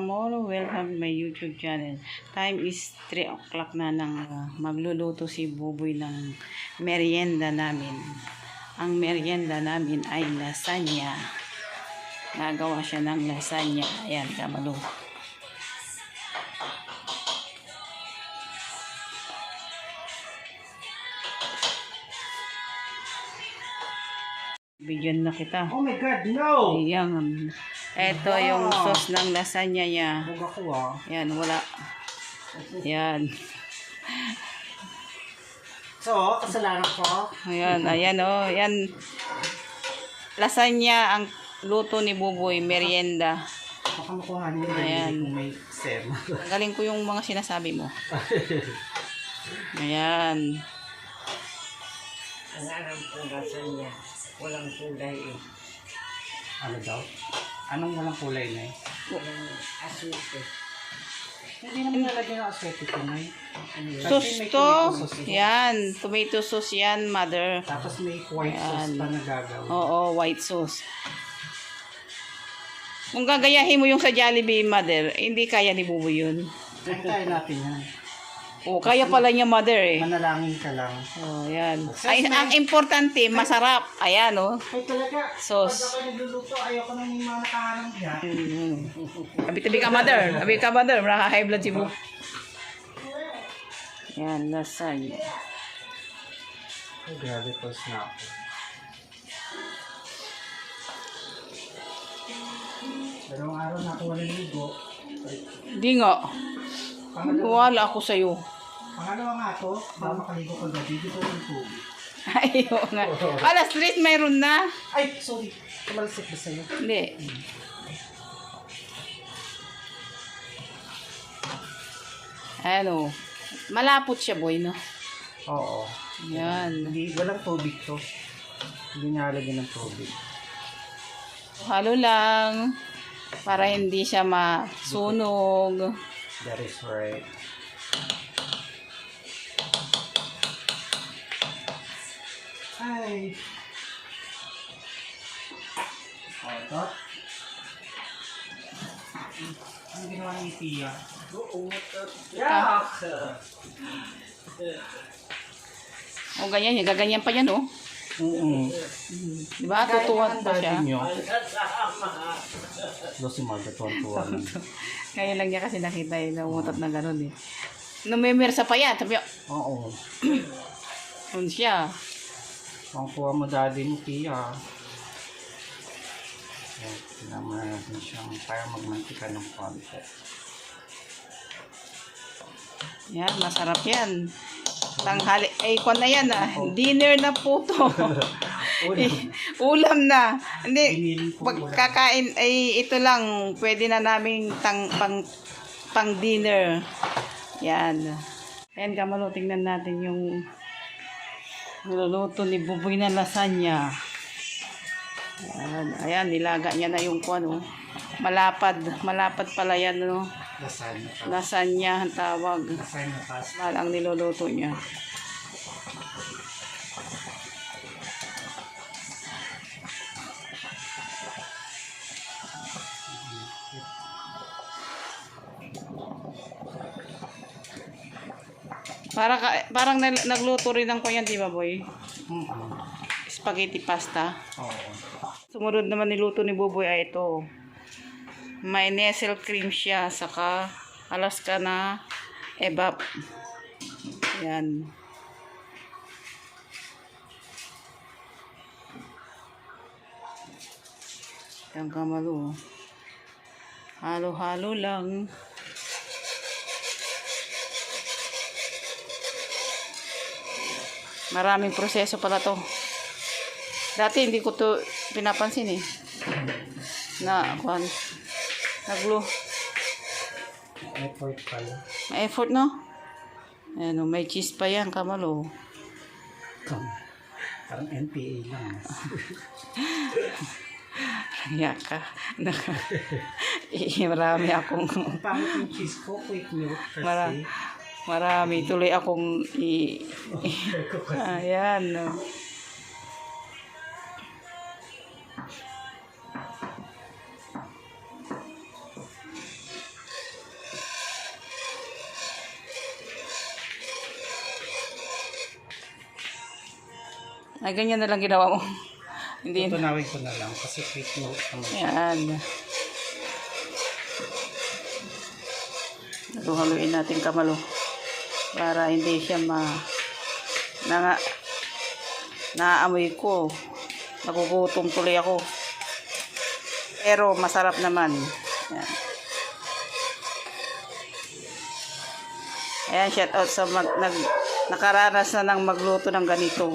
Kamoro, welcome to my YouTube channel. Time is 3 o'clock na nang uh, magluluto si Buboy ng merienda namin. Ang merienda namin ay lasagna. Nagawa siya ng lasagna. Ayan, kamalo. Bigyan na kita. Oh my God, no! Ayan. Ito yung sauce ng lasagna niya. Huwag ako ah. Yan, wala. Yan. So, kasalanan ko. Ayan, ayan oh. Yan. Lasagna ang luto ni Buboy, merienda. Baka makuha niyo yung Ayan. kung may sem. Galing ko yung mga sinasabi mo. Ayan. Ang alam ko nasa niya, walang kulay eh. ano daw? Anong walang kulay na eh? Asuke. Hindi naman nalagyan ng aswete ko na eh. Sauce to. Yan. Tomato sauce yan, mother. Tapos may white sauce pa na gagawin. Oo, white sauce. Kung gagayahin mo yung sa Jollibee, mother, hindi kaya ni Buboy yun. Tayo natin yan. Oo, kaya pala niya, mother eh. Manalangin ka lang. Oh, yan. Ay, ang importante, masarap. Ayan, oh. Ay talaga, Sauce. pag ako nagluluto, ayoko nang may mga nakaharang niya. Mm. Tabi-tabi ka, mother. Tabi ka, mother. Nakaka-high blood si Bu. Yan, lasagna. Ay, grabe, pause na ako. Dalawang araw na ako walang ligo. Wala ako sa'yo. pangalawa nga to, baka makaligo ka gabi, dito ng tubig. Ayaw nga. Alas 3 mayroon na. Ay, sorry. Tumalsik ba sa'yo? Hindi. Ano. Malapot siya, boy, no? Oo. Yan. Hindi, walang tubig to. Hindi nilalagyan ng tubig. Halo lang. Para hindi siya masunog. That is right. Ay. Oh, ito. Ano ginawa ni Tia? Yeah! O, ganyan yan. Gaganyan pa yan, oh. Oo. Di ba? Tutuwan pa siya. Lo si Marga, tuwan-tuwa lang. Kaya lang niya kasi nakita eh, naumutot na gano'n eh. Numemersa pa yan. Sabi Oo. yun siya. Tuwan-tuwa mo daddy ni Tia. Ayan, Sinama natin siyang para magmantika ng konti. Yan, masarap yan. Tanghali, ay, kwan na yan ah. Dinner na po to. Ulam na. Hindi, ulam. pagkakain, ay, ito lang. Pwede na naming tang, pang, pang dinner. Yan. Ayan, kamalo, tingnan natin yung niluluto ni Buboy na lasagna. Ayan, ayan, nilaga niya na yung kwan, oh. Malapad, malapad pala yan, no. Lasagna. Lasagna ang tawag. Lasagna pasta. Mahal ang niluluto niya. Para ka, parang nag- nagluto rin ng kuyan, di ba, boy? Spaghetti pasta. Oo. Sumunod naman niluto ni Buboy ay ito. May nestle cream siya, saka Alaska na ebap. Yan. Yan kamalo. Halo-halo lang. Maraming proseso pala to. Dati hindi ko to pinapansin eh. Na, kwan. Naglo. Effort pala. May effort, no? Ano, may cheese pa yan, kamalo. Come. Parang NPA lang. Kaya ka. Marami akong, Ang pangit yung cheese ko, quick milk. Mara- marami tuloy akong i, ayan, no. Ay, ganyan na lang ginawa mo. Hindi na. Tutunawin ko na lang kasi quick naman. Yan. Haluhaluin natin kamalo. Para hindi siya ma... Na, naamoy ko. Nagugutom tuloy ako. Pero masarap naman. Yan. Ayan, shout out sa mag, nag, nakaranas na ng magluto ng ganito.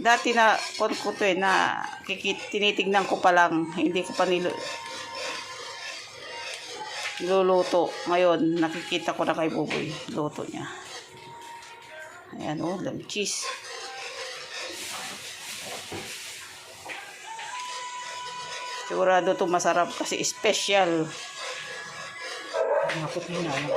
Dati na kon ko to eh, na kikit, tinitignan ko pa lang, hindi ko pa nilo, niluluto. Ngayon, nakikita ko na kay Buboy, luto niya. Ayan oh, dami cheese. Sigurado to masarap kasi special. Mo na ano.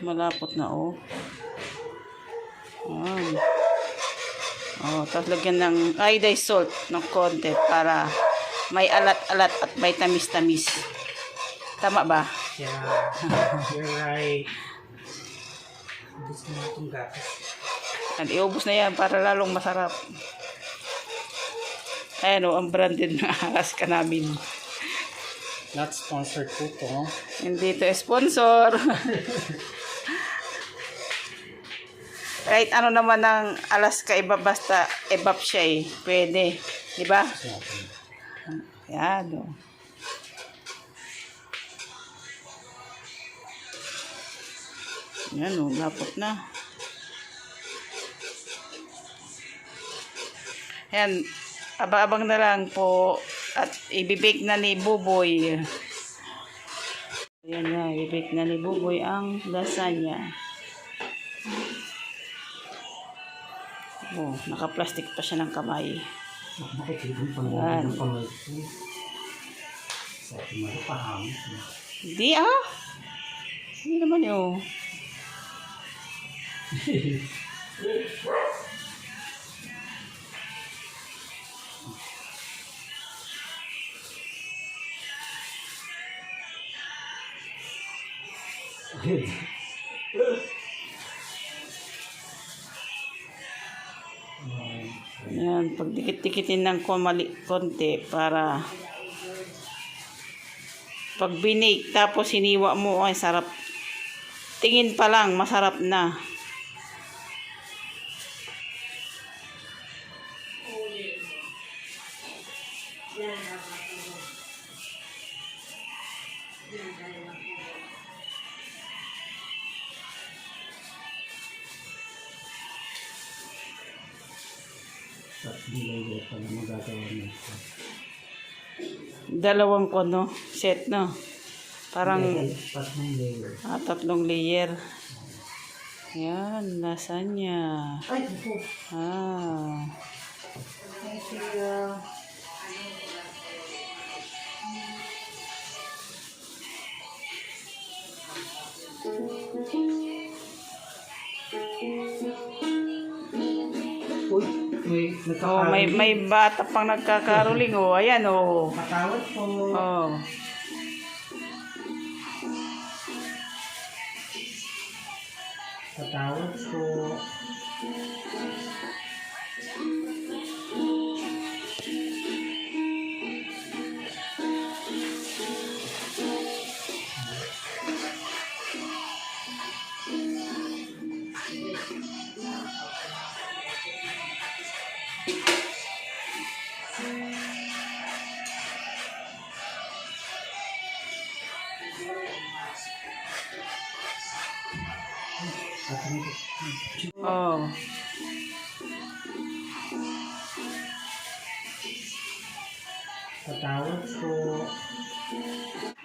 Malapot na oh. Ayan. Oh, tapos lagyan ng iodized salt ng konti para may alat-alat at may tamis-tamis. Tama ba? Yeah, you're right. Gusto mo itong gatas. At iubos na yan para lalong masarap. Ayan oh, ang branded na aras ka namin. Not sponsored po to. Hindi to sponsor. Kahit ano naman ng Alaska, iba basta ebap siya eh. Pwede. Di ba? Yan o. Yan o, lapot na. Yan, abang-abang na lang po at ibibake na ni Buboy. Yan na, ibibake na ni Buboy ang lasagna. Oh, naka-plastic pa siya ng kamay. Makikitong pa Yan. ng pamay ko. Sa ating mga pahangit. Hindi ah. Hindi naman yun. Yan, pagdikit-dikitin ng kumali, konti para pag binake tapos hiniwa mo ay sarap. Tingin pa lang masarap na. Tatlong layer pa na magagawa nito. Dalawang kono, set no. Parang Tatlong layer. ah, tatlong layer. Yan, lasagna. Ay, ito. Ah. Uy, may Oh, may may bata pang nagkakaroling oh. Ayan oh. Patawad po. Oh. Patawad po.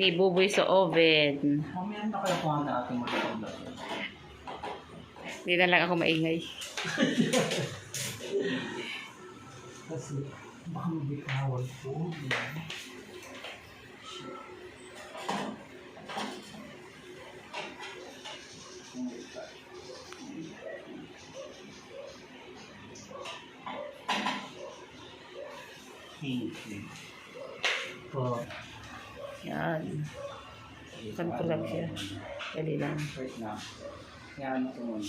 Ni buboy sa oven. Mamaya na kayo kung ano ating magpapagod. Hindi na lang ako maingay. Kasi baka magbitawal po. Thank you. Po. Yan. Kan ko lang siya. Dali lang. Wait na. Yan ito muna.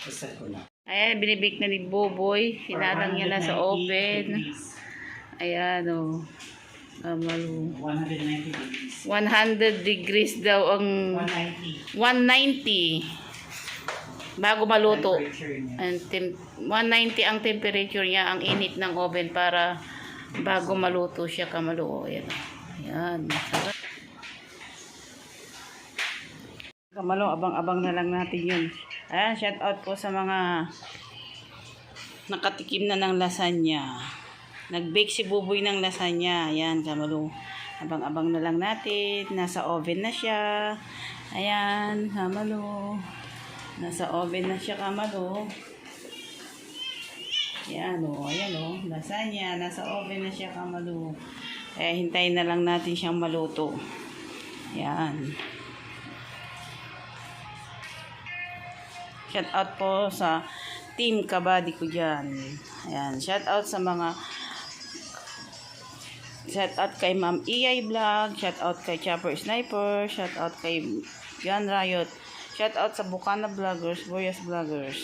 Isa ko na. Ayan, binibake na ni Boboy. Hinalang niya na sa oven. Ayan, o. Oh. Kamalo. 190 degrees. 100 degrees daw ang 190. 190 bago maluto. Ang tem- 190 ang temperature niya, ang init ng oven para bago maluto siya kamaluo. Ayan. Ayan. Kamalo, abang-abang na lang natin yun. Ayan, shout out po sa mga nakatikim na ng lasagna. Nag-bake si Buboy ng lasagna. Ayan, kamalo. Abang-abang na lang natin. Nasa oven na siya. Ayan, kamalo. Nasa oven na siya, kamalo. Ayan, o. Ayan, o. Lasagna. Nasa oven na siya, kamalo. Kaya hintayin na lang natin siyang maluto. Ayan. Shout out po sa team kabady ko dyan. Ayan. Shout out sa mga Shout out kay Ma'am EI Vlog. Shout out kay Chopper Sniper. Shout out kay John Riot. Shout out sa Bukana Vloggers, Boyas Vloggers.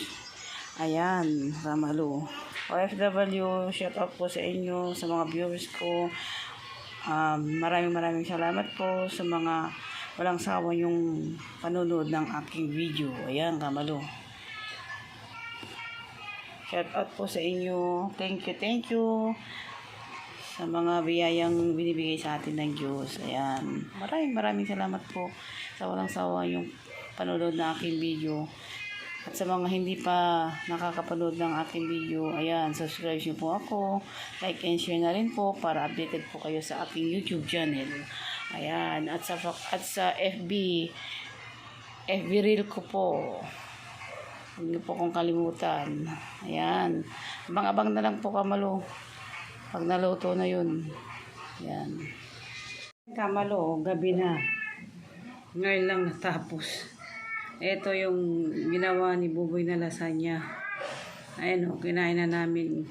Ayan, Ramalu. OFW, shout out po sa inyo, sa mga viewers ko. Um, maraming maraming salamat po sa mga walang sawa yung panonood ng aking video. Ayan, Kamalu. Shout out po sa inyo. Thank you, thank you sa mga biyayang binibigay sa atin ng Diyos. Ayan. Maraming maraming salamat po sa walang sawa yung panonood ng aking video. At sa mga hindi pa nakakapanood ng aking video, ayan, subscribe niyo po ako. Like and share na rin po para updated po kayo sa aking YouTube channel. Ayan. At sa, at sa FB, FB reel ko po. Huwag niyo po kong kalimutan. Ayan. Abang-abang na lang po kamalo. Pag naluto na yun. Yan. Kamalo, gabi na. Ngayon lang natapos. Ito yung ginawa ni Buboy na lasagna. Ayan o, kinain na namin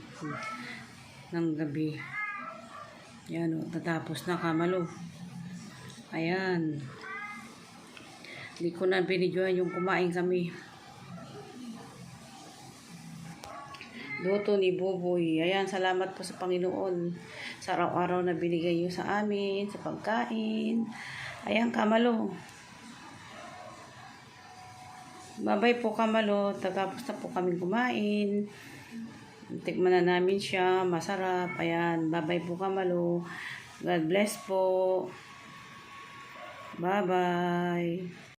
ng gabi. Yan o, natapos na kamalo. Ayan. Hindi ko na binidyohan yung kumain kami. Luto ni Buboy. Ayan, salamat po sa Panginoon sa araw-araw na binigay niyo sa amin, sa pagkain. Ayan, Kamalo. Babay po, Kamalo. Tapos na po kami kumain. Tikman na namin siya. Masarap. Ayan, babay po, Kamalo. God bless po. Bye-bye.